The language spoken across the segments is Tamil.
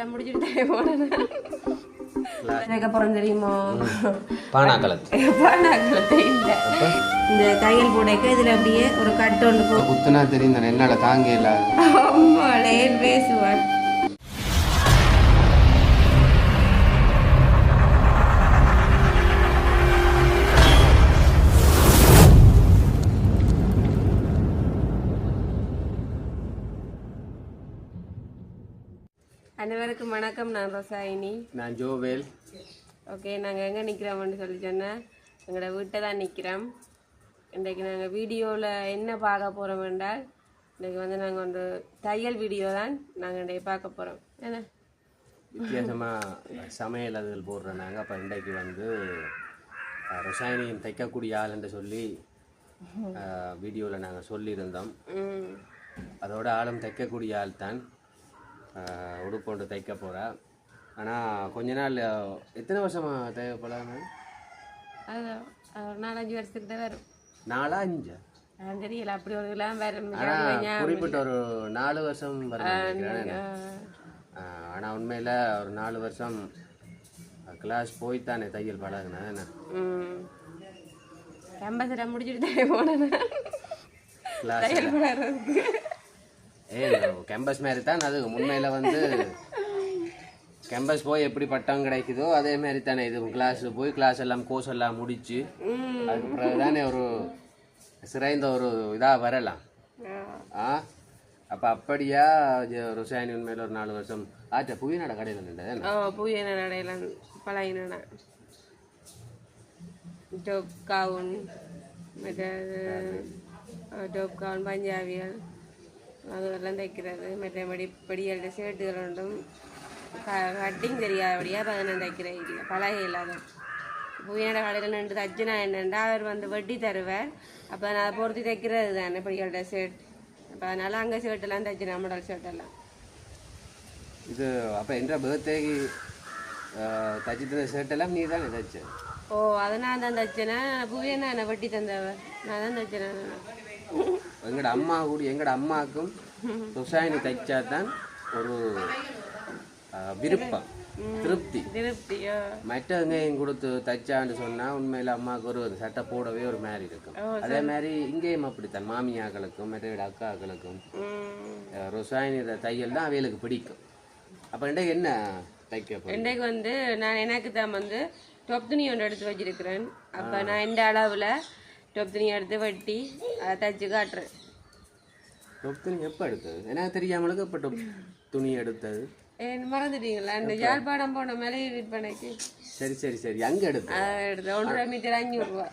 எல்லாம் முடிச்சுட்டு தெரியுமோ? பானாக்களத்து பானாக்களத்தை இல்ல. இந்த தையல் போடைக்க இதுல அப்படியே ஒரு கட்டு ஒன்று குத்துனா தெரியும் என்னால் தாங்க இல்லாத அம்மாளே அனைவருக்கும் வணக்கம். நான் ரசாயினி. நான் ஜோவேல். ஓகே நாங்கள் எங்கே நிற்கிறோம்னு சொல்லி சொன்னேன் எங்களோட வீட்டை தான் நிற்கிறோம் இன்றைக்கு நாங்கள் வீடியோவில் என்ன பார்க்க போகிறோம் என்றால் இன்றைக்கி வந்து நாங்கள் வந்து தையல் வீடியோ தான் நாங்கள் இன்றைக்கு பார்க்க போகிறோம் என்ன? வித்தியாசமாக சமையல் அதுகள் போடுறோம் நாங்கள் அப்போ இன்றைக்கு வந்து ரசாயனியம் தைக்கக்கூடிய ஆளுன்னு சொல்லி வீடியோவில் நாங்கள் சொல்லியிருந்தோம். அதோட ஆளும் தைக்கக்கூடிய ஆள் தான் அஹ், உடுப்பொண்டு தைக்க போகிறா ஆனால் கொஞ்ச நாள் எத்தனை வருஷமாக தேவைப்படாம ஒரு நாலஞ்சு வருஷத்துக்கு தான் வரும். நாலா அஞ்சா தெரியல அப்படி ஒரு இதெல்லாம் வரும். குறிப்பிட்ட ஒரு நாலு வருஷம் வரும் ஆனால் உண்மையில் ஒரு நாலு வருஷம் கிளாஸ் போய்த்தானே தையல் பழகுனேன் என்ன ம். கேம்பஸ் முடிச்சுட்டு தான் போனேன். தையல் போடுறதுக்கு ஏ கேம்பஸ் மாதிரி தான் அது? உண்மையில் வந்து கேம்பஸ் போய் எப்படி பட்டம் கிடைக்குதோ அதே மாதிரி தானே இது கிளாஸ் போய் கிளாஸ் எல்லாம் கோர்ஸ் எல்லாம் முடிச்சு அதுக்கு பிறகு தானே ஒரு சிறைந்த ஒரு இதாக வரலாம். ஆ. அப்போ அப்படியா ருசாயனி உண்மையில் ஒரு நாலு வருஷம். ஆச்சா புவியனோட கடையில் நின்றது ஓ புயன நடையில பழகினா டோப் கவுன் மற்ற டோப் கவுன் பஞ்சாபிகள். அதெல்லாம் தைக்கிறது. மற்றபடி படியல்ட ஷர்ட்டுகள் ஒன்றும் கட்டிங் தெரியாதபடியாக பதினெண்டு தைக்கிறேன் இல்லை பழக இல்லாத. புயனோட கடையில் நின்று தச்சுனா என்னண்டா அவர் வந்து வெட்டி தருவார். அப்போ நான் அதை பொறுத்து தைக்கிறது தானே படியல்ட ஷர்ட் அப்போ அதனால் அங்கே ஷர்ட்டெல்லாம் தைச்சினேன் மாடல் ஷர்ட்டெல்லாம் இது அப்போ என்ற பர்த்டேக்கு தச்சு தந்த ஷர்ட் எல்லாம் நீ தானே தச்ச? ஓ அதை நான் தான் தைச்சேனா? புவியனா என்னை வெட்டி தந்தவ நான் தான் தைச்சேன்? எங்களோட அம்மா கூட எங்களோட அம்மாவுக்கும் ருசாயனி தைச்சா தான் ஒரு விருப்பம் திருப்தி. திருப்தியோ மற்றவங்க எங்க கொடுத்து தைச்சான்னு சொன்னா உண்மையில அம்மாவுக்கு ஒரு சட்டை போடவே ஒரு மாதிரி இருக்கும். அதே மாதிரி இங்கேயும் அப்படித்தான் மாமியாக்களுக்கும் மற்ற அக்காக்களுக்கும். ருசாயனி தையல் தான் அவைகளுக்கு பிடிக்கும். அப்போ இன்றைக்கு என்ன தைக்க? இன்றைக்கு வந்து நான் எனக்கு தான் வந்து டொப் துணி ஒன்று எடுத்து வச்சிருக்கிறேன். அப்போ நான் இந்த அளவில் டொப் துணி எடுத்து வெட்டி அதை தைச்சு காட்டுறேன் டொப் துணி எப்போ எடுத்தது எனக்கு தெரியாமலுக்கு இப்போ டொப் துணி எடுத்தது மறந்துட்டீங்களா இந்த யாழ்ப்பாணம் போன மேலே விற்பனைக்கு சரி சரி சரி அங்கே எடுத்தது அதை எடுத்தேன் ஒன்றரை மீட்டர் அஞ்சூறுரூவா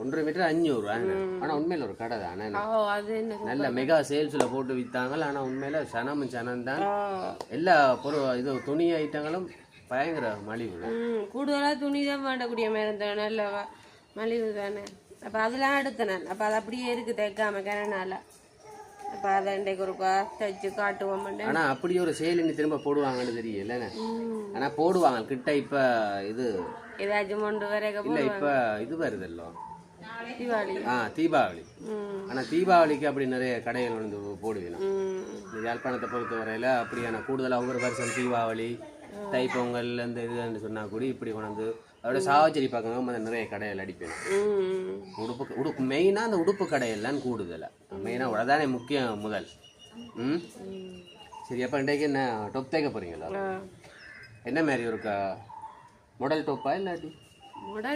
ஒன்றரை மீட்டர் அஞ்சூறுரூவா ஆனால் உண்மையில் ஒரு கடை தானே ஓ அது என்ன நல்ல மெகா சேல்ஸில் போட்டு விற்றாங்க ஆனால் உண்மையில் சனமும் சனம் தான் எல்லா பொருள் இது துணி ஐட்டங்களும் பயங்கர மலிவு கூடுதலாக துணி தான் வேண்டக்கூடிய மாதிரி இருந்தேன் நல்ல மலிவு தானே அப்போ அதெல்லாம் நான். அப்போ அது அப்படியே இருக்கு தைக்காம கிணனால அப்போ அதை இன்றைக்கு ஒரு பா தைச்சு காட்டுவோம் ஆனால் அப்படி ஒரு சேல் இன்னி திரும்ப போடுவாங்கன்னு தெரியல ஆனால் போடுவாங்க. கிட்ட இப்போ இது ஏதாச்சும் கொண்டு வரைக்க இல்லை இப்போ இது வருதல்லோ தீபாவளி. ஆ தீபாவளி. ஆனால் தீபாவளிக்கு அப்படி நிறைய கடைகள் வந்து போடுவீங்க. இந்த யாழ்ப்பாணத்தை பொறுத்த வரையில் அப்படியான கூடுதலாக ஒவ்வொரு வருஷம் தீபாவளி தைப்பொங்கல் இந்த இதுன்னு சொன்னால் கூட இப்படி கொண்டாந்து அதோட சாவச்சேரி பக்கம் வந்து நிறைய கடைகள் அடிப்பேன். ம் உடுப்பு உடுப்பு மெயினாக அந்த உடுப்பு கடையெல்லாம் கூடுதலாக மெயினாக உடதானே முக்கியம் முதல். ம்? சரி அப்போ இன்றைக்கு என்ன டொப் தைக்க போகிறீங்களா. என்ன மாதிரி ஒரு மாடல் டொப்பா இல்லாட்டி?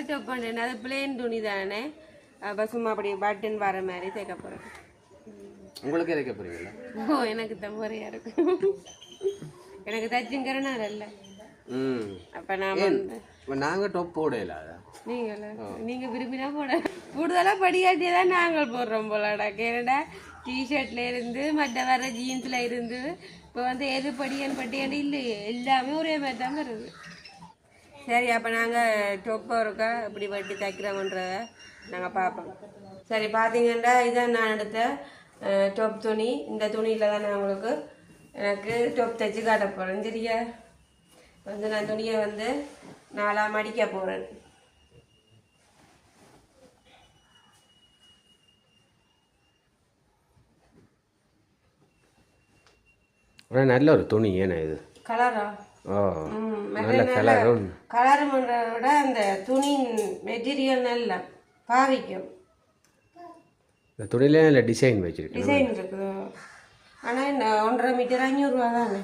டப் பண்ணேன் அது பிளேன் துணி தானே. அப்போ சும்மா அப்படி பட்டன் வர மாதிரி தைக்க போகிறேன் உங்களுக்கு தைக்க போகிறீங்களா ஓ எனக்கு தான் முறையாக இருக்கு. எனக்கு தச்சுங்கிறனால இல்லை. ம். அப்போ நான் வந்து இப்போ நாங்கள் டொப் போடல நீங்களா? நீங்க விரும்பினா போட கூடுதலா படிக்காட்டியே தான் நாங்கள் போடுறோம் போலடா கேரடா டிஷர்ட்ல இருந்து மற்ற வர ஜீன்ஸ்ல இருந்து இப்போ வந்து எது படியன் பட்டியன் இல்லையே. எல்லாமே ஒரே மாதிரி தான் வருது. சரி அப்போ நாங்கள் டொப்பை இருக்கா? இப்படி வட்டி தைக்கிறோம்ன்றத நாங்கள் பார்ப்போம். சரி பார்த்தீங்கன்னா இதான் நான் எடுத்த டொப் துணி. இந்த துணியில் தான் நான் உங்களுக்கு எனக்கு டொப் தைச்சு காட்ட போகிறேன் சரியா? வந்து நான் துணியை வந்து நாலாக மடிக்க போகிறேன் நல்ல ஒரு துணி ஏன்னா இது? கலரா ஓ நல்ல கலரும் கலர் விட அந்த துணி மெட்டீரியல் நல்லா பாவிக்கும். இந்த துணியிலே நல்ல டிசைன் வச்சிருக்கு டிசைன் இருக்குது. ஆனால் ஒன்றரை மீட்டர் அஞ்சூறுரூவா தானே?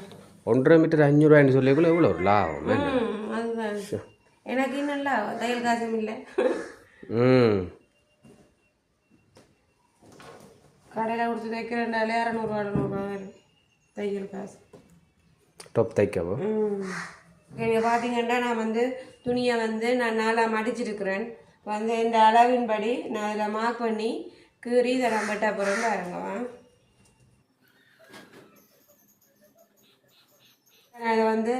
ஒன்றரை மீட்டர் அஞ்சூறுவாய்னு சொல்லிக்குள்ள எவ்வளோ ஒரு லாபம் எனக்கு இன்னும் இல்லை தையல் காசும் இல்லை. ம். கடையில் கொடுத்து தைக்கிறேன்டாலே இரநூறுவா இரநூறுவா வரும் தையல் காசு. டொப் தைக்கவோ? நீங்கள் பார்த்தீங்கன்னா நான் வந்து துணியை வந்து நான் நாளாக மடிச்சிருக்கிறேன். வந்து இந்த அளவின்படி நான் அதில் மார்க் பண்ணி கீறி இதை நான் பட்டா போகிறேன் பாருங்கவா நான் இதை வந்து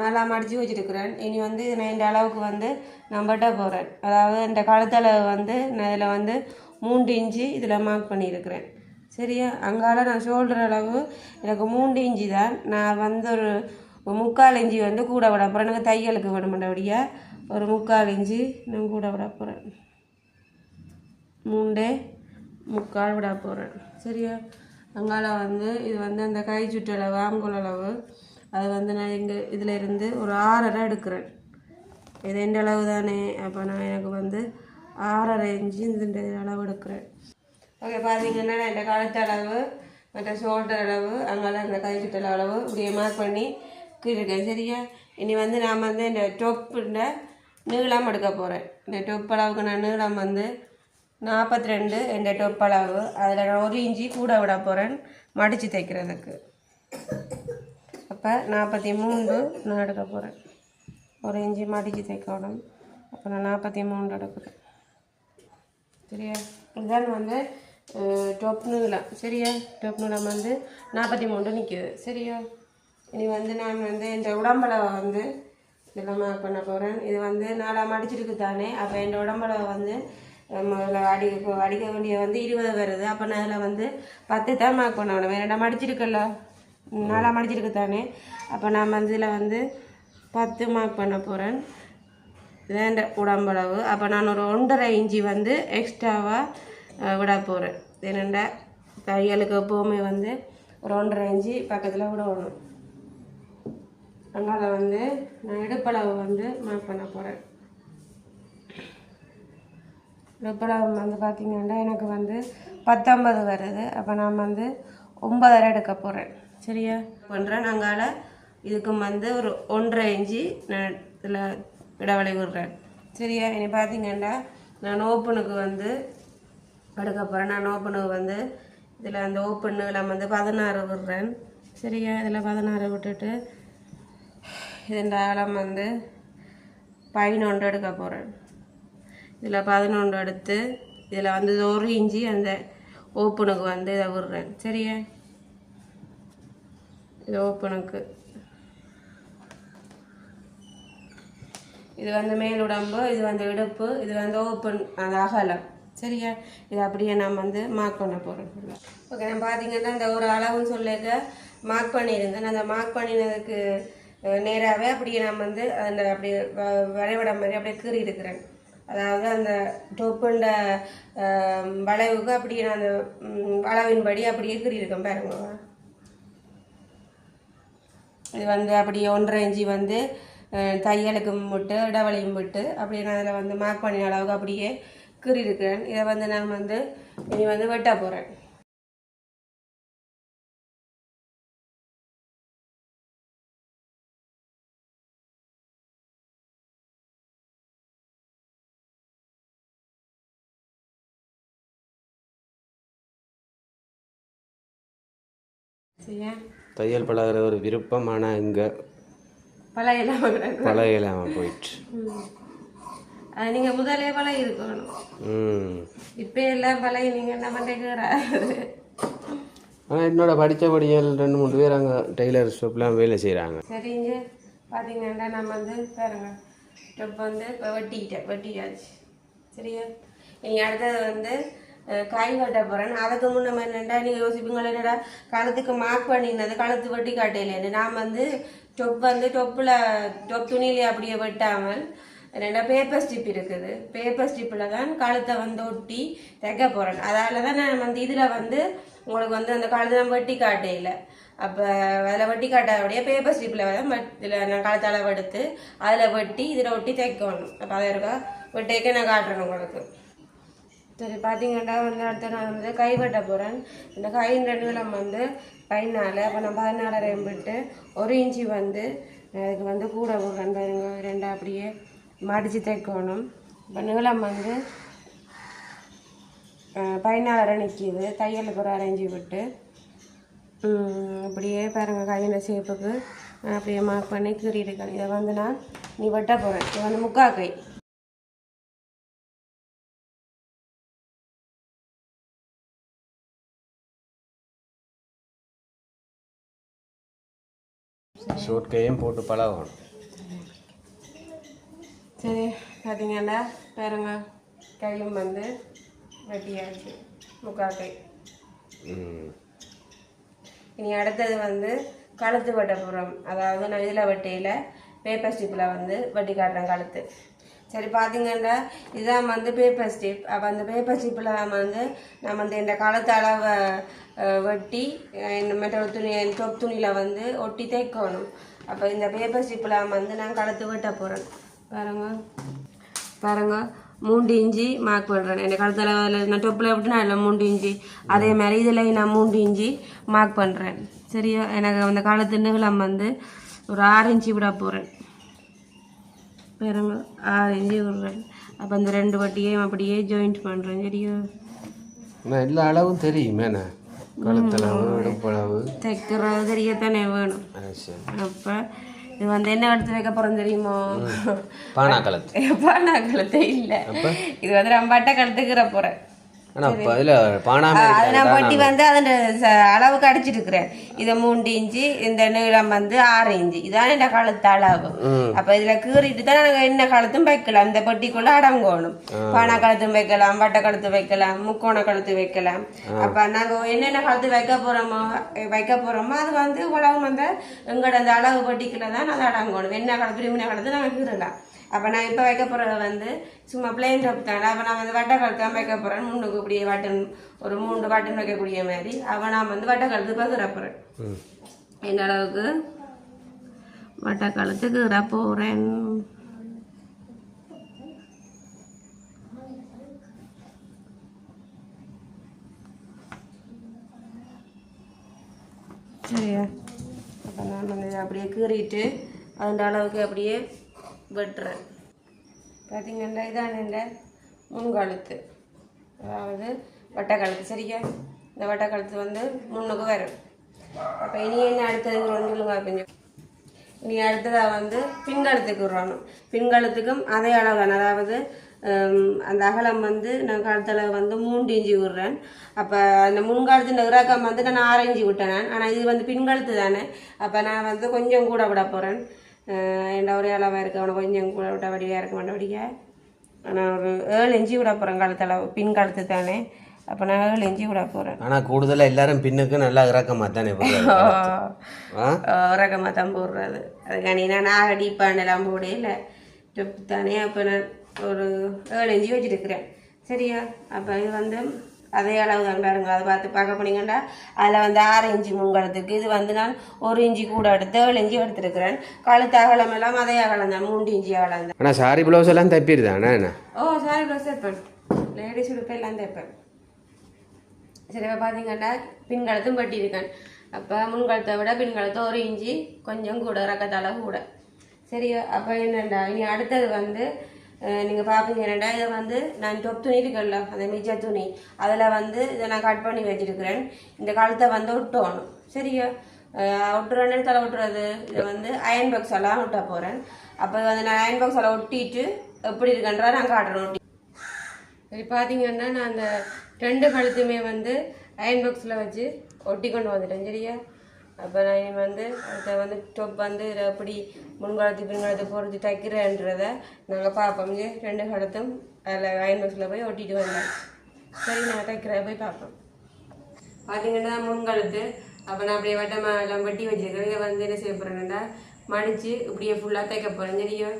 நல்லா மடித்து வச்சுருக்கிறேன். இனி வந்து நான் இந்த அளவுக்கு வந்து நான் பட்டா போகிறேன் அதாவது இந்த கழுத்தளவு வந்து நான் இதில் வந்து மூன்று இன்ச்சு இதில் மார்க் பண்ணியிருக்கிறேன். சரியா? அங்கால நான் ஷோல்டர் அளவு எனக்கு மூன்று இன்ச்சு தான். நான் வந்து ஒரு முக்கால் இஞ்சி வந்து கூட விட போகிறேன் எனக்கு தையலுக்கு வேணுமெண்டபடியா ஒரு முக்கால் இஞ்சி நான் கூட விட போகிறேன் மூண்டே முக்கால் விட போகிறேன் சரியா? அங்கால வந்து இது வந்து அந்த கை சுற்றளவு ஆம்புல் அளவு அது வந்து நான் எங்கள் இதில் இருந்து ஒரு ஆறரை எடுக்கிறேன். இது எந்த அளவு தானே? அப்போ நான் எனக்கு வந்து ஆறரை இன்ச்சு இந்த அளவு எடுக்கிறேன். ஓகே பார்த்தீங்கன்னா நான் இந்த காலத்து அளவு மற்ற ஷோல்டர் அளவு அங்கெல்லாம் இந்த கை சுற்றல் அளவு இப்படியே மார்க் பண்ணி கீழிருக்கேன் சரியா? இனி வந்து நான் வந்து இந்த டொப்புன்ற நீளம் எடுக்க போகிறேன் இந்த டொப் அளவுக்கு நான் நீளம் வந்து நாற்பத்தி ரெண்டு இந்த டொப் அளவு. அதில் நான் ஒரு இஞ்சி கூட விட போகிறேன் மடித்து தைக்கிறதுக்கு. அப்போ நாற்பத்தி மூன்று நான் எடுக்க போகிறேன் ஒரு இஞ்சி மடித்து தைக்கணும் அப்போ நான் நாற்பத்தி மூன்று எடுக்கிறேன் சரியா? இதுதான் வந்து டொப் நீளம் சரியா? டொப் நூலம் வந்து நாற்பத்தி மூன்று நிற்கிது சரியா? இனி வந்து நான் வந்து இந்த உடம்பளவை வந்து இதெல்லாம் மார்க் பண்ண போகிறேன் இது வந்து நாலாம் மடிச்சிருக்கு தானே. அப்போ என் உடம்பளவை வந்து முதல்ல அடி அடிக்க வேண்டிய வந்து இருபது வருது. அப்போ நான் அதில் வந்து பத்து தான் மார்க் பண்ணணும் வேணா மடிச்சிருக்கல்ல நாலாம் மடிச்சிருக்கு தானே. அப்போ நான் வந்து இதில் வந்து பத்து மார்க் பண்ண போகிறேன் வேண்ட உடம்பளவு. அப்போ நான் ஒரு ஒன்றரை இஞ்சி வந்து எக்ஸ்ட்ராவாக விட போகிறேன் என்னென்னா? தையலுக்கு எப்போவுமே வந்து ஒரு ஒன்றரை இஞ்சி பக்கத்தில் விடணும். அதனால் வந்து நான் இடுப்பளவு வந்து மார்க் பண்ண போகிறேன் இடுப்பளவு வந்து பார்த்திங்கன்னா எனக்கு வந்து பத்தொம்பது வருது. அப்போ நான் வந்து ஒம்பதரை எடுக்க போகிறேன் சரியா? பண்ணுறேன் அங்கால இதுக்கும் வந்து ஒரு ஒன்றரை இஞ்சி நான் இதில் இடைவெளி விடுறேன். சரியா? இனி பார்த்தீங்கன்னா நான் ஓப்பனுக்கு வந்து எடுக்க போகிறேன் நான் ஓப்பனுக்கு வந்து இதில் அந்த ஓப்பன் நீளம் வந்து பதினாறு விடுறேன். சரியா? இதில் பதினாறு விட்டுட்டு இதன் ஆழம் வந்து பதினொன்று எடுக்க போகிறேன் இதில் பதினொன்று எடுத்து இதில் வந்து ஒரு இஞ்சி அந்த ஓப்பனுக்கு வந்து இதை விடுறேன். சரியா? இது ஓப்பனுக்கு இது வந்து மேல் உடம்பு இது வந்து இடுப்பு இது வந்து ஓப்பன் அந்த அகலம். சரியா? இது அப்படியே நான் வந்து மார்க் பண்ண போகிறேன் ஓகே நான் பார்த்தீங்கன்னா இந்த ஒரு அளவுன்னு சொல்லிக்க மார்க் பண்ணியிருந்தேன். அந்த மார்க் பண்ணினதுக்கு நேராகவே அப்படியே நான் வந்து அந்த அப்படியே வ- வரைபடம் மாதிரி அப்படியே கீறி இருக்கிறேன் அதாவது அந்த டொப்புண்ட வளைவுக்கு அப்படியே நான் அந்த அளவின்படி அப்படியே கீறி இருக்கேன் பாருங்க. இது வந்து அப்படியே ஒன்றரை இஞ்சி வந்து அஹ், தையலுக்கு விட்டு இடைவெளியும் விட்டு அப்படியே நான் அதில் வந்து மார்க் பண்ணின அளவுக்கு அப்படியே கீறி இருக்கிறேன் இதை வந்து நான் வந்து இனி வந்து வெட்ட போகிறேன் சரியா தையல் பழகுறது ஒரு விருப்பம் ஆனால் இங்கே பழகலாமல் போயிட்டு நீங்கள் முதலே பழகி இருக்கணும். இப்போ எல்லாம் பழகி நீங்கள் என்ன பண்ணுறீங்க ஆனால் என்னோட படித்தபடிகள் ரெண்டு மூணு பேர் அங்கே டெய்லர் ஷாப்லாம் வேலை செய்கிறாங்க சரிங்க பார்த்தீங்கன்னா நம்ம வந்து பாருங்க ஸ்டெப் வந்து இப்போ வெட்டிக்கிட்டேன் வெட்டியாச்சு. சரியா? இனி அடுத்தது வந்து காய் கட்ட போகிறேன் அதுக்கு முன்ன நம்ம என்னடா நீங்கள் யோசிப்பீங்களா என்னடா கழுத்துக்கு மார்க் பண்ணினது கழுத்து வெட்டி காட்டையிலேன்னு நான் வந்து டொப் வந்து டொப்பில் டொப் துணியிலே அப்படியே வெட்டாமல் என்னடா பேப்பர் ஸ்டிப் இருக்குது. பேப்பர் ஸ்டிப்பில் தான் கழுத்தை வந்து ஒட்டி தைக்க போகிறேன் அதால தான் நான் வந்து இதில் வந்து உங்களுக்கு வந்து அந்த கழுத்தை நான் வெட்டி காட்டையில். அப்போ அதில் வெட்டி காட்டாதபடியே பேப்பர் ஸ்டிப்பில் வந்து இதில் நான் கழுத்து எடுத்து அதில் வெட்டி இதில் ஒட்டி தைக்கணும். அப்போ அதை இருக்கா? வெட்டிக்க நான் காட்டுறேன் உங்களுக்கு. சரி பார்த்தீங்கன்னா வந்து அடுத்து நான் வந்து கை வெட்ட போகிறேன் இந்த கையின் ரெண்டு வந்து பதினாலு அப்போ நான் பதினாலரை விட்டு ஒரு இன்ச்சு வந்து அதுக்கு வந்து கூட போடுறேன் பாருங்க ரெண்டா அப்படியே மடித்து தைக்கணும். இப்போ நீளம் வந்து பதினாலரை நிற்கிது தையலுக்கு ஒரு அரைஞ்சி விட்டு அப்படியே பாருங்கள் கையின் சேப்புக்கு அப்படியே மார்க் பண்ணி கீறிடுக்கேன் இதை வந்து நான் நீ வெட்ட போகிறேன் இது வந்து முக்கா கை. ஷோர்ட் கையும் போட்டு பழகணும். சரி பார்த்தீங்கன்னா பாருங்க கையும் வந்து வெட்டியாச்சு. முக்கா கை ம். இனி அடுத்தது வந்து கழுத்து வெட்ட போகிறோம் அதாவது நான் இதில் வெட்டையில் பேப்பர் ஸ்டிப்பில் வந்து வெட்டி காட்டுறேன் கழுத்து. சரி பார்த்தீங்கன்னா இதுதான் வந்து பேப்பர் ஸ்டிப் அப்போ அந்த பேப்பர் ஸ்டிப்பில் வந்து நம்ம வந்து இந்த கழுத்து அளவை வெட்டி இந்த மற்ற துணி தொப் துணியில் வந்து ஒட்டி தைக்கணும் அப்போ இந்த பேப்பர் ஸ்டிப்பில் வந்து நான் கழுத்து வெட்ட போகிறேன் பாருங்க. பாருங்க. மூன்று இஞ்சி மார்க் பண்ணுறேன் என் கழுத்தில் நான் டொப்பில் விட்டு நான் இல்லை மூன்று இஞ்சி அதே மாதிரி இதில் நான் மூன்று இஞ்சி மார்க் பண்ணுறேன் சரியா? எனக்கு அந்த காலத்து நீளம் வந்து ஒரு ஆறு இன்ச்சு விட போகிறேன் பாருங்க. ஆறு இஞ்சி விடுறேன். அப்போ அந்த ரெண்டு வட்டியையும் அப்படியே ஜாயிண்ட் பண்ணுறேன் சரியா? எல்லா அளவும் தெரியுமே என்ன? கழுத்தளவு இடுப்பளவு தைக்கிறது தெரியத்தானே வேணும் அப்போ இது வந்து என்ன எடுத்து வைக்க போகிறோம் தெரியுமோ பானா கழுத்து நான் கழுத்தே இல்லை இது வந்து நம்ம பட்டை கழுத்துக்கிற போகிறேன் ஆனால் இப்போ நான் வட்டி வந்து அதன் அளவுக்கு அடிச்சிட்டு இருக்கிறேன் இதை மூன்று இன்ச்சு இந்த நீளம் வந்து ஆறு இன்ச்சு. இதான் இந்த கழுத்து அளவு. அப்ப இதுல கீறிட்டு தான் நாங்க என்ன கழுத்தும் வைக்கலாம். இந்த பெட்டிக்குள்ள அடங்கணும் பானை கழுத்தும் வைக்கலாம் வட்ட கழுத்து வைக்கலாம் முக்கோண கழுத்து வைக்கலாம். அப்ப நாங்க என்னென்ன கழுத்து வைக்க போறோமோ வைக்க போறோமோ அது வந்து உலகம் வந்து எங்களோட அந்த அளவு பெட்டிக்குள்ள தான் அது அடங்கணும் என்ன கழுத்து விரும்பின கழுத்து நாங்க கீறலாம். அப்போ நான் இப்போ வைக்க போகிறது வந்து சும்மா பிளெயின் டாப் தானே அப்போ நான் வந்து வட்ட கழுத்து தான் வைக்க போகிறேன் முன்னுக்கு இப்படியே வட்டன் ஒரு மூன்று வட்டன் வைக்கக்கூடிய மாதிரி. அப்போ நான் வந்து வட்ட கழுத்து பகிர போகிறேன் எந்த அளவுக்கு? வட்ட கழுத்துக்கு இற போகிறேன் சரியா? அப்போ நான் வந்து அப்படியே கீறிட்டு அந்த அளவுக்கு அப்படியே வெட்டுறேன். பார்த்தீங்கன்னா இதான் இந்த முன்கழுத்து. அதாவது வட்டக்கழுத்து. சரியா இந்த வட்டக்கழுத்து வந்து முன்னுக்கு வரும். அப்போ இனி என்ன அடுத்தது ஒன்றுங்க கொஞ்சம். இனி அடுத்ததாக வந்து பின்கழுத்துக்கு விடணும். பின்கழுத்துக்கும் அதே அளவுதான் அதாவது அந்த அகலம் வந்து நான் கழுத்தில் வந்து மூன்று இஞ்சி விடுறேன். அப்போ அந்த முன்காலத்து இறக்கம் வந்து நான் ஆறு இஞ்சி விட்டேன். நான் ஆனால் இது வந்து பின்கழுத்து தானே. அப்போ நான் வந்து கொஞ்சம் கூட விட போகிறேன் என்ன ஒரே அளவாக இருக்க? அவனை கொஞ்சம் கூட விட்ட வடிவாக இருக்க மாட்டபடியாக நான் ஒரு ஏழு இஞ்சி விட போகிறேன் கழுத்தளவு பின் கழுத்து தானே அப்போ நான் ஏழு இஞ்சி விட போகிறேன் ஆனால் கூடுதலாக எல்லாரும் பின்னுக்கு நல்லா இறக்கமாக தானே ரகமாக தான் போடுறது அதுக்காண்டி நான் நாகடி பாண்டெல்லாம் போடையில டொப்பு தானே அப்போ நான் ஒரு ஏழு இஞ்சி வச்சுருக்கிறேன் சரியா? அப்போ இது வந்து அதே அளவு தான் பாருங்க. அதை பார்த்து பார்க்க போனீங்கன்னா அதில் வந்து ஆறு இஞ்சி முங்கலத்துக்கு இது வந்து நான் ஒரு இஞ்சி கூட எடுத்து ஏழு இஞ்சி எடுத்துருக்கிறேன். கழுத்து அகலம் எல்லாம் அதே அகலம் தான். மூன்று இஞ்சி அகலம் தான். ஆனால் சாரி ப்ளவுஸ் எல்லாம் தைப்பிடுதானே ஓ சாரி ப்ளவுஸ் தைப்பேன். லேடிஸ் உடுப்பு எல்லாம் தைப்பேன். சரி இப்போ பார்த்தீங்கன்னா பின்கழுத்தும் வெட்டியிருக்கேன் அப்போ முன்கழுத்தை விட பின்கழுத்து ஒரு இஞ்சி கொஞ்சம் கூட ரக்கத்தால கூட. சரியா அப்போ என்னண்டா? இனி அடுத்தது வந்து நீங்கள் பார்ப்பீங்க என்னடா இதை வந்து நான் டொப் துணி இருக்குல்ல அந்த மிச்ச துணி அதில் வந்து இதை நான் கட் பண்ணி வச்சுருக்கிறேன். இந்த காலத்தை வந்து ஒட்டணும் சரியா? ஒட்டுறேன்னு தலை ஒட்டுறது இதை வந்து அயன் பாக்ஸ் எல்லாம் ஒட்ட போகிறேன் அப்போ வந்து நான் அயன் பாக்ஸ் எல்லாம் ஒட்டிட்டு எப்படி இருக்குன்றா நான் காட்டுறேன் ஒட்டி சரி பார்த்தீங்கன்னா நான் அந்த ரெண்டு கழுத்துமே வந்து அயன் பாக்ஸில் வச்சு ஒட்டி கொண்டு வந்துட்டேன். சரியா? அப்போ நான் இனி வந்து அடுத்த வந்து டொப் வந்து இதை எப்படி முன்காலத்து பின்காலத்து பொறுத்து தைக்கிறேன்றதை நாங்கள் பார்ப்போம். ஜி. ரெண்டு கழுத்தும் அதில் அயன் பாக்ஸில் போய் ஒட்டிட்டு வந்தேன் சரி நான் தைக்கிறேன் போய் பார்ப்போம். பார்த்தீங்கன்னா முன்காலத்து அப்போ நான் அப்படியே வட்டமாக எல்லாம் வெட்டி வச்சுருக்கேன். இதை வந்து என்ன செய்ய போகிறேன்னா மடித்து இப்படியே ஃபுல்லாக தைக்க போகிறேன் சரியா?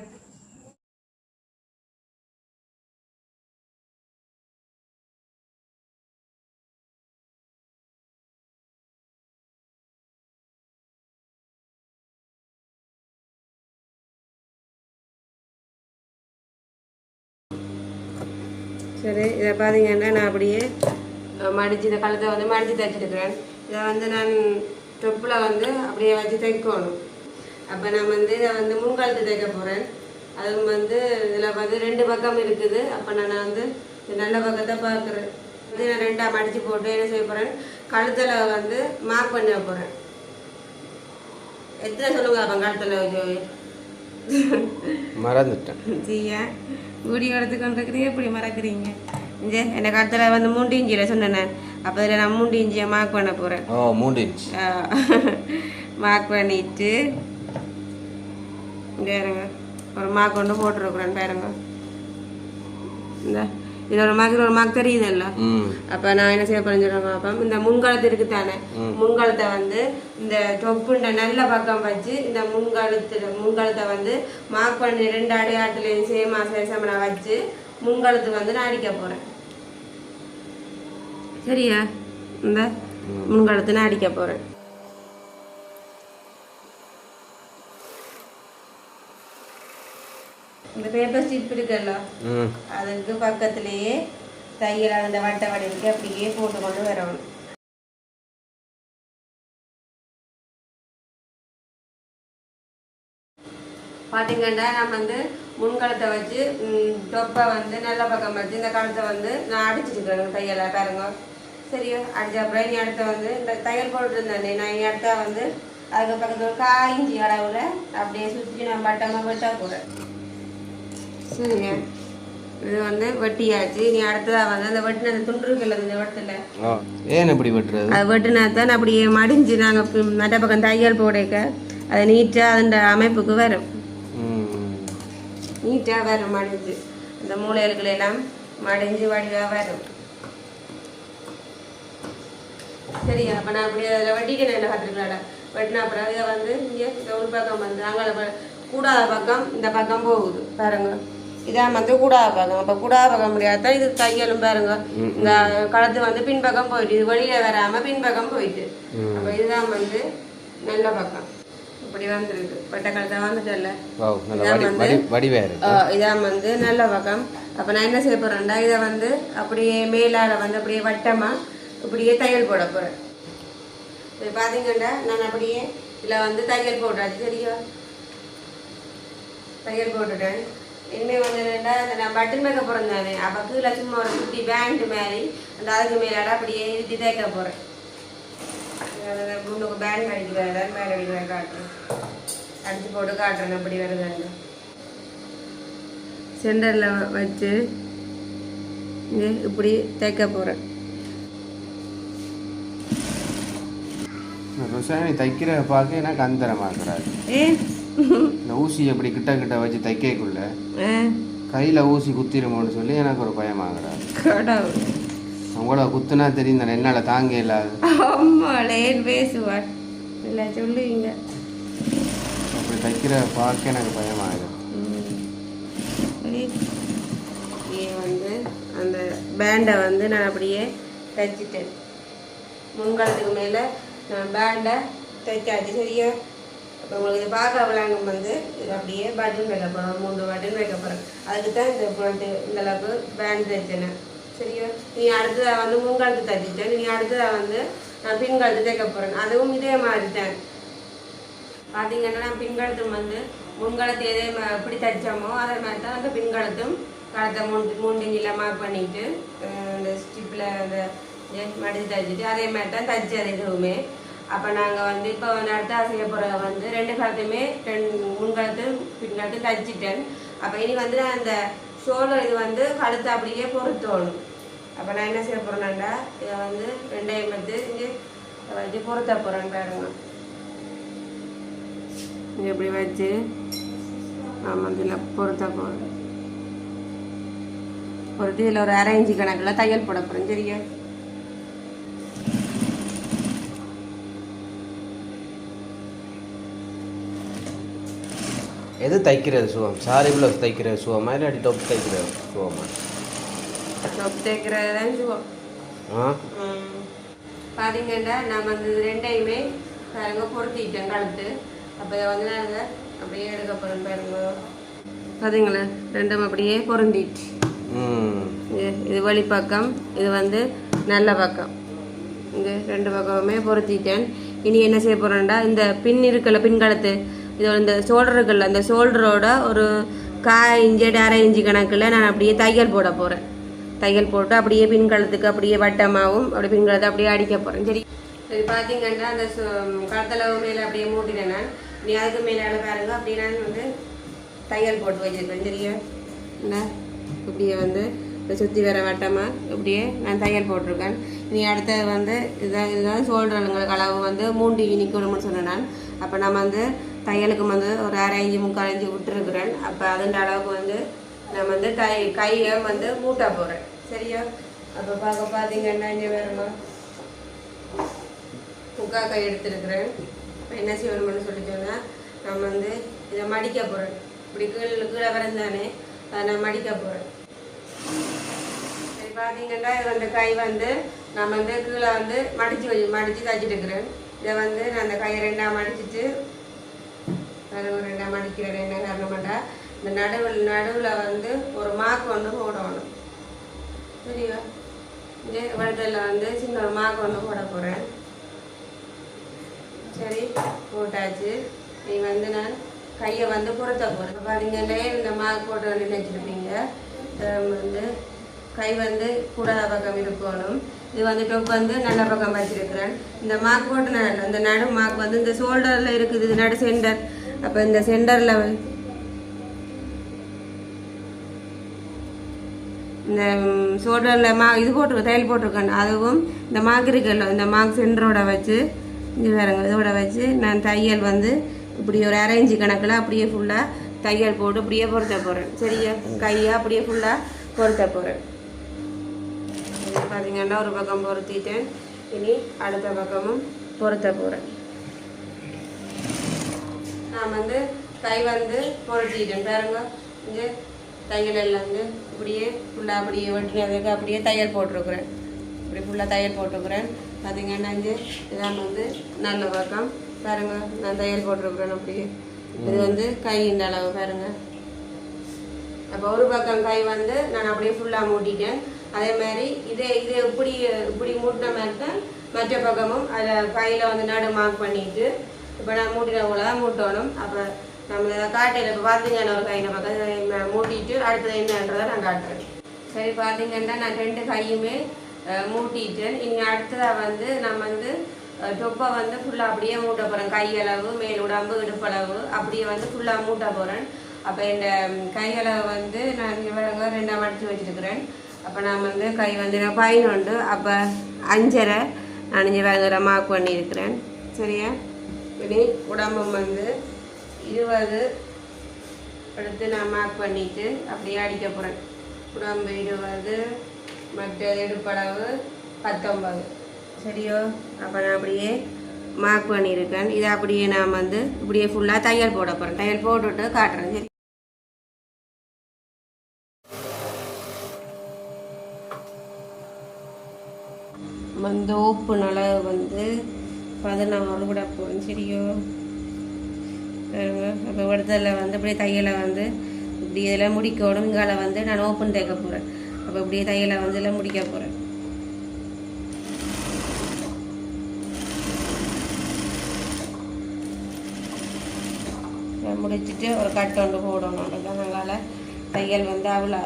சரி இதை பார்த்தீங்கன்னா நான் அப்படியே மடிச்சு இந்த கழுத்தை வந்து மடிச்சு தைச்சிருக்கிறேன் இதை வந்து நான் தொப்பில் வந்து அப்படியே வச்சு தைக்கணும். அப்போ நான் வந்து இதை வந்து முன்காலத்து தைக்க போகிறேன் அதுவும் வந்து இதில் வந்து ரெண்டு பக்கம் இருக்குது. அப்போ நான் வந்து நல்ல பக்கத்தை பார்க்குறேன். இது நான் ரெண்டாக மடித்து போட்டு என்ன செய்ய போகிறேன் கழுத்தில் வந்து மார்க் பண்ண போகிறேன் எத்தனை சொல்லுங்க அப்போ கழுத்தில் மறந்துட்டேன். ஜியா வீடியோ எடுத்து கொண்டிருக்கிறீங்க இப்படி மறக்கிறீங்க. இங்கே என்ன கழுத்தில் வந்து மூண்டு இஞ்சியில் சொன்னேன். அப்போ இதில் நான் மூண்டு இஞ்சியை மார்க் பண்ண போகிறேன் ஓ மூன்று இன்ச் மார்க் பண்ணிட்டு இங்க இருங்க. ஒரு மார்க் கொண்டு போட்டுருக்குறேன் பாருங்க. இந்த. இது ஒரு மார்க் ஒரு மார்க் தெரியுதுல்ல? அப்போ நான் என்ன செய்ய போறேன்னு பார்ப்பேன் இந்த முன்காலத்து இருக்கு தானே முன்காலத்தை வந்து இந்த தொப்புண்ட நல்ல பக்கம் வச்சு இந்த முன்காலத்துல முன்காலத்தை வந்து மார்க் பண்ணி ரெண்டு அடையாட்டுலையும் சேமா சேசமனை வச்சு முன்காலத்து வந்து நான் அடிக்க போறேன். சரியா? இந்த முன்காலத்து நான் அடிக்க போறேன். இந்த பேப்பர் ஸ்டிப் இருக்குல்ல அதுக்கு பக்கத்திலேயே தையல் அந்த வட்ட வடிவுக்கு அப்படியே போட்டு கொண்டு வரணும். பார்த்தீங்கன்னா நான் வந்து முன்கலத்தை வச்சு தொப்பை வந்து நல்ல பக்கம் வச்சு இந்த கழுத்தை வந்து நான் அடிச்சிட்டு இருக்கிறேன் தையலை பாருங்க. சரியா? அடிச்ச அப்புறம் நீ அடுத்த வந்து இந்த தையல் போட்டு இருந்தேன் நான் இனி அடுத்தா வந்து அதுக்கு பக்கத்துல ஒரு காய் இஞ்சி அளவில் அப்படியே சுற்றி நான் பட்டமாக வெட்டா போகிறேன் சரியா இது வந்து வெட்டியாச்சு. நீ அடுத்ததாக வந்து அந்த வெட்டின அந்த துண்டு இருக்குல்ல இந்த ஓ ஏன் இப்படி வெட்டுறது? அது வெட்டினா தான் அப்படியே மடிஞ்சு நாங்கள் மற்ற பக்கம் தையல் போடைக்க. அது நீட்டாக அந்த அமைப்புக்கு வரும். ம். நீட்டாக வரும் மடிஞ்சு. இந்த மூளைகளுக்குள்ள எல்லாம் மடிஞ்சு வடிவாக வரும். சரியா அப்போ நான் அப்படியே அதில் வெட்டிக்கணும் என்ன கற்றுக்கலாட வெட்டினா அப்புறம் இதை வந்து இங்கே இந்த உள் பக்கம் வந்து அங்கே கூடாத பக்கம் இந்த பக்கம் போகுது. பாருங்க. இதான் வந்து கூடாத பக்கம் அப்போ கூடாத பக்கம் முடியாத இது தையலும் பாருங்க. இந்த களத்து வந்து பின்பக்கம் போயிட்டு இது வெளியில வராம பின்பக்கம் போயிட்டு. அப்போ இதுதான் வந்து நல்ல பக்கம். இப்படி வந்துருக்கு. பட்ட வந்துட்டல ஓ நல்ல இதான் வந்து பக்கம். அப்போ நான் என்ன செய்ய போறேன்டா இதை வந்து அப்படியே மேலால வந்து அப்படியே வட்டமா இப்படியே தையல் போட போறேன். பார்த்தீங்கன்னா நான் அப்படியே இதில் வந்து தையல் போடுறாச்சு சரியா தையல் போட்டுட்டேன். இனிமேல் வந்து என்னடா இந்த நான் பட்டன் மேக்க பிறந்தானே அப்போ கீழே சும்மா ஒரு குட்டி பேண்ட் மாதிரி அந்த அதுக்கு மேலாட அப்படியே இழுத்தி தைக்க போகிறேன் முன்னுக்கு பேண்ட் அடிக்கிறாரு மேலே அடிக்கிறாரு காட்டுறேன். அடிச்சு போட்டு காட்டுறேன் அப்படி வருதுன்னு. சென்டரில் வச்சு இப்படி தைக்க போகிறேன் ருசாயனி தைக்கிற பார்க்க எனக்கு அந்தரமாக்குறாரு ஏ? இந்த ஊசி எப்படி கிட்ட கிட்ட வச்சு தைக்கக்குள்ள கையில் ஊசி குத்திருமோன்னு சொல்லி எனக்கு ஒரு பயமாகிறாரு கடவுள். உங்களோட குத்துனா தெரியும் தானே என்னால் தாங்க இல்லாது அம்மாளேன் பேசுவார். இல்லை சொல்லுவீங்க. அப்படி தைக்கிற பார்க்க எனக்கு. அப்படியே வந்து அந்த பேண்டை வந்து நான் அப்படியே தைச்சிட்டேன். முன்காலத்துக்கு மேலே நான் பேண்டை தைச்சாச்சு சரியா? இப்போ உங்களுக்கு பார்க்க விளாங்கும் வந்து இது அப்படியே பட்டன் வைக்க போகிறோம் மூன்று பட்டன் வைக்க போகிறேன் அதுக்கு தான் இந்த ஃப்ரண்ட்டு இந்த அளவுக்கு பேண்ட் தைச்சினேன் சரியா? நீ அடுத்ததாக வந்து முன்காலத்து தைச்சிட்டேன் நீ அடுத்ததாக வந்து நான் பின்கழுத்து தைக்க போகிறேன் அதுவும் இதே மாதிரி தான் பார்த்தீங்கன்னா நான் பின்கழுத்தும் வந்து முன்காலத்து எதே எப்படி தைச்சோமோ அதே மாதிரி தான் அந்த பின்கழுத்தும் கழுத்தை மூண்டு மூண்டு நீளம் மார்க் பண்ணிட்டு அந்த ஸ்டிப்பில் அந்த மடித்து தைச்சிட்டு அதே மாதிரி தான் தைச்சது இதுவுமே அப்போ நாங்கள் வந்து இப்போ நடத்த செய்ய போகிற வந்து ரெண்டு காலத்தையுமே ரெண்டு முன்காலத்து பின்காலத்து தைச்சிட்டேன் அப்போ இனி வந்து நான் அந்த ஷோல்டர் இது வந்து கழுத்து அப்படியே பொறுத்தோணும். அப்போ நான் என்ன செய்ய போகிறேன்னாண்டா இதை வந்து ரெண்டையும் வந்து இங்கே வச்சு பொறுத்த போகிறேன்னு பாருங்க. இப்படி வச்சு ஆமாம் இதில் பொறுத்த போகிறேன் பொறுத்து இதில் ஒரு அரை கணக்கில் தையல் போட போகிறேன் சரியா? எது தைக்கிறது சுகம்? சாரி ப்ளவுஸ் தைக்கிறது சுகமா? இல்லாட்டி டொப் தைக்கிறது சுகமா? டொப் தேய்க்கிறது தான் சுகம். ஆ? பார்த்தீங்கன்னா நான் வந்து ரெண்டையுமே பாருங்க பொருத்திட்டேன் கழுத்து. அப்போ இதை வந்து நாங்கள் அப்படியே எடுக்க போகிறோம் பாருங்க. பார்த்தீங்களா ரெண்டும் அப்படியே பொருந்திட்டு. இது வெளிப்பக்கம் இது வந்து நல்ல பக்கம். இந்த ரெண்டு பக்கமுமே பொருத்திட்டேன். இனி என்ன செய்ய போறேன்டா இந்த பின் இருக்குல்ல பின்கலத்து இது இந்த ஷோல்டர் அந்த ஷோல்டரோட ஒரு கா இஞ்சி அரை இஞ்சி கணக்கில் நான் அப்படியே தையல் போட போகிறேன் தையல் போட்டு அப்படியே பின்கலத்துக்கு அப்படியே வட்டமாகவும் அப்படியே பின்கலத்தை அப்படியே அடிக்க போகிறேன் சரி. சரி பார்த்தீங்கன்னா அந்த கடத்தளவு மேலே அப்படியே மூட்டினேன் நான். நீ அதுக்கு மேலே பாருங்க. அப்படியே நான் வந்து தையல் போட்டு வச்சிருக்கேன் சரியா? என்ன இப்படியே வந்து சுற்றி வர வட்டமாக இப்படியே நான் தையல் போட்டிருக்கேன். இனி அடுத்தது வந்து இதுதான் இதுதான் ஷோல்டருங்களுக்கு அளவு வந்து மூன்று இனிக்கணும்னு சொன்னேன் நான். அப்போ நம்ம வந்து தையலுக்கு வந்து ஒரு அரை இஞ்சி முக்கால் இஞ்சி விட்டுருக்குறேன். அப்போ அதுன்ற அளவுக்கு வந்து நான் வந்து கை கையை வந்து மூட்டை போடுறேன். சரியா? அப்போ பார்க்க பார்த்தீங்கன்னா இங்கே வேறுமா முக்கா கை எடுத்துருக்குறேன். இப்போ என்ன செய்யணும்னு சொல்லி சொன்னால் நான் வந்து இதை மடிக்க போகிறேன் இப்படி கீழே கீழே வரந்தானே அதை நான் மடிக்க போகிறேன் சரி பார்த்தீங்கன்னா இது வந்து கை வந்து நான் வந்து கீழே வந்து மடித்து மடித்து தைச்சிட்டு இருக்கிறேன். இதை வந்து நான் அந்த கையை ரெண்டாக மடிச்சிட்டு நடுவு ரெண்டாம் மடிக்கிறேன் என்ன காரணமாட்டா இந்த நடுவில் நடுவில் வந்து ஒரு மார்க் ஒன்று போடணும். சரியா இந்த வட்டத்தில் வந்து சின்ன ஒரு மார்க் ஒன்று போட போகிறேன் சரி போட்டாச்சு. நீ வந்து நான் கையை வந்து பொருத்த போகிறேன் பார்த்தீங்களே இந்த மார்க் போட்டு நினைச்சிருப்பீங்க. வந்து கை வந்து கூடாத பக்கம் இருக்கணும். இது வந்து டொப் வந்து நல்ல பக்கம் வச்சிருக்கிறேன். இந்த மார்க் போட்டு நான் இந்த நடு மார்க் வந்து இந்த ஷோல்டரில் இருக்குது. இது நடு சென்டர் அப்போ இந்த சென்டரில் இந்த ஷோல்டரில் மா இது போட்டு தையல் போட்டிருக்கேன். அதுவும் இந்த மார்க் இருக்குல்ல இந்த மார்க் சென்டரோட வச்சு இது வேறுங்க இதோட வச்சு நான் தையல் வந்து இப்படி ஒரு அரேஞ்சு கணக்கில் அப்படியே ஃபுல்லாக தையல் போட்டு அப்படியே பொருத்த போகிறேன் சரியா? கையாக அப்படியே ஃபுல்லாக பொருத்த போகிறேன் பார்த்தீங்கன்னா ஒரு பக்கம் பொருத்திட்டேன். இனி அடுத்த பக்கமும் பொருத்த போகிறேன் நான் வந்து கை வந்து பொருத்திட்டேன் பாருங்க. இங்கே தையல் எல்லாம் வந்து இப்படியே ஃபுல்லாக அப்படியே வெட்டினதுக்கு அப்படியே தையல் போட்டிருக்கிறேன். இப்படி ஃபுல்லாக தையல் போட்டிருக்கிறேன். பார்த்தீங்கன்னா இங்கே இதான் வந்து நல்ல பக்கம். பாருங்க நான் தையல் போட்டிருக்கிறேன் அப்படியே. இது வந்து கையின் அளவு பாருங்க. அப்போ ஒரு பக்கம் கை வந்து நான் அப்படியே ஃபுல்லாக மூட்டிட்டேன். அதே மாதிரி இதே இதே இப்படி இப்படி மூட்டின மாதிரி தான் மற்ற பக்கமும் அதில் கையில் வந்து நடு மார்க் பண்ணிட்டு இப்போ நான் மூட்டின போல தான் மூட்டணும். அப்போ நம்ம காட்டையில் இப்போ பார்த்தீங்கன்னா ஒரு கையில் பக்கம் மூட்டிட்டு அடுத்தது என்னன்றதை நான் காட்டுறேன். சரி பார்த்தீங்கன்னா நான் ரெண்டு கையுமே மூட்டிட்டேன். இனி அடுத்ததாக வந்து நான் வந்து டொப்பை தொப்பை வந்து ஃபுல்லாக அப்படியே மூட்ட போகிறேன் கையளவு மேல் உடம்பு இடுப்பளவு அப்படியே வந்து ஃபுல்லாக மூட்ட போகிறேன் அப்போ இந்த கையளவு வந்து நான் இவ்வளவு பாருங்க ரெண்டாக மடித்து வச்சுருக்கிறேன். அப்போ நான் வந்து கை வந்து நான் பதினொன்று அப்போ அஞ்சரை நான் இங்கே வேற மார்க் பண்ணியிருக்கிறேன். சரியா? பண்ணி உடம்பும் வந்து இருபது எடுத்து நான் மார்க் பண்ணிவிட்டு அப்படியே அடிக்க போகிறேன் உடம்பு இருபது மற்ற இடுப்பளவு பத்தொம்பது சரியோ? அப்போ நான் அப்படியே மார்க் பண்ணியிருக்கேன். இதை அப்படியே நான் வந்து இப்படியே ஃபுல்லாக தையல் போட போகிறேன் தையல் போட்டுவிட்டு காட்டுறேன். சரி. வந்து ஓப்பு அளவு வந்து பதினாறு கூட போகிறேன் சரியோ? அப்போ இடத்துல வந்து அப்படியே தையலை வந்து இப்படி இதில் முடிக்கணும் இங்கால வந்து நான் ஓப்பன் தேக்க போகிறேன் அப்போ இப்படியே தையலை வந்து இதில் முடிக்க போகிறேன் முடிச்சுட்டு ஒரு கட்டு ஒன்று போடணும். அதுதான் தையல் வந்து அவ்வளோ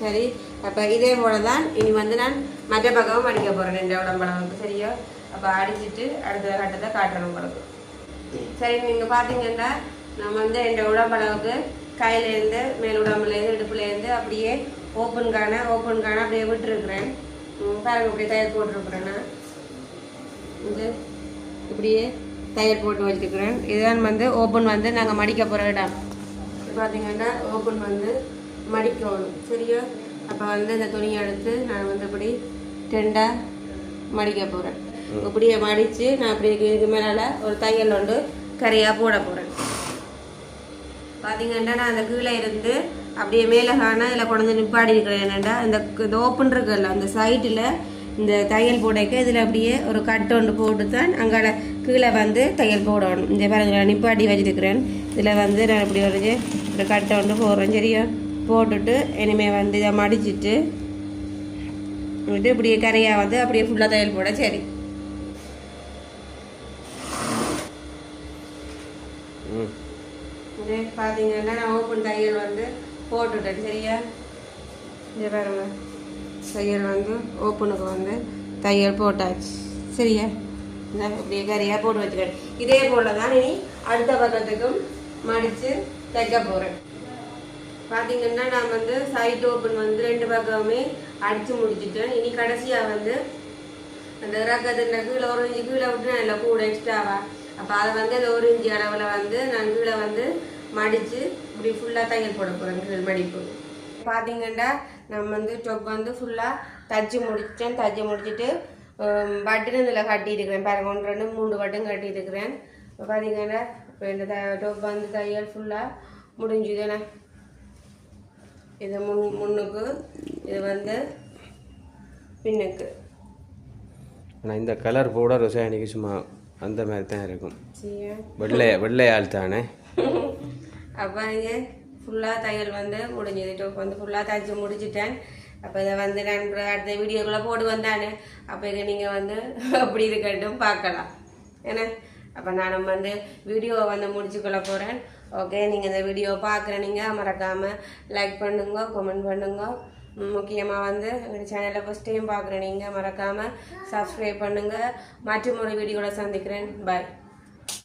சரி அப்போ இதே போல தான் இனி வந்து நான் மற்ற பக்கமும் அடிக்க போகிறேன் ரெண்டு உடம்பளவுக்கு சரியா? அப்போ அடிச்சிட்டு அடுத்த கட்டத்தை காட்டணும் உங்களுக்கு. சரி நீங்கள் பார்த்தீங்கன்னா நான் வந்து என் உடம்பளவுக்கு கையிலேருந்து மேல் உடம்புலேருந்து இடுப்புலேருந்து அப்படியே ஓப்பன் காண ஓப்பன் காண அப்படியே விட்டுருக்குறேன். பாருங்க அப்படியே தயார் போட்டுருக்குறேன்னா. நான் இது இப்படியே தயார் போட்டு வச்சுருக்கிறேன் இதுதான் வந்து ஓப்பன் வந்து நாங்கள் மடிக்க போகிற இடம். பார்த்தீங்கன்னா ஓப்பன் வந்து மடிக்கணும். சரியா? அப்போ வந்து இந்த துணியை எடுத்து நான் வந்து இப்படி டெண்டாக மடிக்க போகிறேன் இப்படியே மடித்து நான் அப்படி இதுக்கு மேலே ஒரு தையல் ஒன்று கரையாக போட போகிறேன் பார்த்தீங்கன்னா நான் அந்த கீழே இருந்து அப்படியே மேலே காண இதில் கொண்டு வந்து நிப்பாடி இருக்கிறேன். என்னென்னா இந்த இந்த ஓப்பன் இருக்குல்ல அந்த சைட்டில் இந்த தையல் போடைக்க இதில் அப்படியே ஒரு கட் ஒன்று போட்டு தான் அங்கே கீழே வந்து தையல் போடணும். இந்த பாருங்க நான் நிப்பாட்டி இதில் வந்து நான் இப்படி ஒரு ஒரு கட் ஒன்று போடுறேன். சரியா போட்டுட்டு இனிமேல் வந்து இதை மடிச்சிட்டு வந்துட்டு இப்படியே கரையாக வந்து அப்படியே ஃபுல்லாக தையல் போட சரி. வந்து பார்த்தீங்கன்னா நான் ஓப்பன் தையல் வந்து போட்டுட்டேன். சரியா? இங்கே பாருங்க. தையல் வந்து ஓப்பனுக்கு வந்து தையல் போட்டாச்சு. சரியா? இந்த இப்படியே கறியாக போட்டு வச்சுக்கிறேன் இதே போல் தான் இனி அடுத்த பக்கத்துக்கும் மடித்து தைக்க போகிறேன் பார்த்தீங்கன்னா நான் வந்து சைட் ஓப்பன் வந்து ரெண்டு பக்கமுமே அடித்து முடிச்சிட்டேன். இனி கடைசியாக வந்து அந்த இறக்கத்தின் கீழே ஒரு இஞ்சி கீழே விட்டு இல்லை கூட எக்ஸ்ட்ராவா அப்போ அதை வந்து அந்த ஒரு இஞ்சி அளவில் வந்து நான் கீழே வந்து மடித்து இப்படி ஃபுல்லாக தையல் போட போகிறேன் கீழ் மடிப்பு. பார்த்தீங்கன்னா நம்ம வந்து டொப் வந்து ஃபுல்லாக தச்சு முடிச்சிட்டேன். தச்சு முடிச்சுட்டு பட்டன் இதில் கட்டியிருக்கிறேன். பாருங்க ஒன்று ரெண்டு மூணு பட்டன் கட்டியிருக்கிறேன். இப்போ பார்த்தீங்கன்னா இப்போ இந்த டொப் வந்து தையல் ஃபுல்லாக முடிஞ்சுதுண்ணே இது முன் முன்னுக்கு இது வந்து பின்னுக்கு. ஆனால் இந்த கலர் போட ரொசாயனிக்கு சும்மா அந்த மாதிரி தான் இருக்கும். வெள்ளை வெள்ளை ஆள் தானே? அப்போ இங்கே ஃபுல்லாக தையல் வந்து முடிஞ்சது. டோப் வந்து ஃபுல்லாக தைச்சு முடிச்சுட்டேன். அப்போ இதை வந்து நான் அடுத்த வீடியோக்குள்ளே போட்டு வந்தானே அப்போ இதை நீங்கள் வந்து அப்படி இருக்கட்டும் பார்க்கலாம். ஏன்னா அப்போ நான் வந்து வீடியோவை வந்து முடிச்சுக்கொள்ள போகிறேன் ஓகே நீங்கள் இந்த வீடியோ பார்க்குற நீங்கள் மறக்காமல் லைக் பண்ணுங்க கமெண்ட் பண்ணுங்க. முக்கியமாக வந்து எங்கள் சேனலை ஃபஸ்ட் டைம் பார்க்குற நீங்கள் மறக்காமல் சப்ஸ்கிரைப் பண்ணுங்கள் மற்றும் ஒரு வீடியோவில் சந்திக்கிறேன். பாய்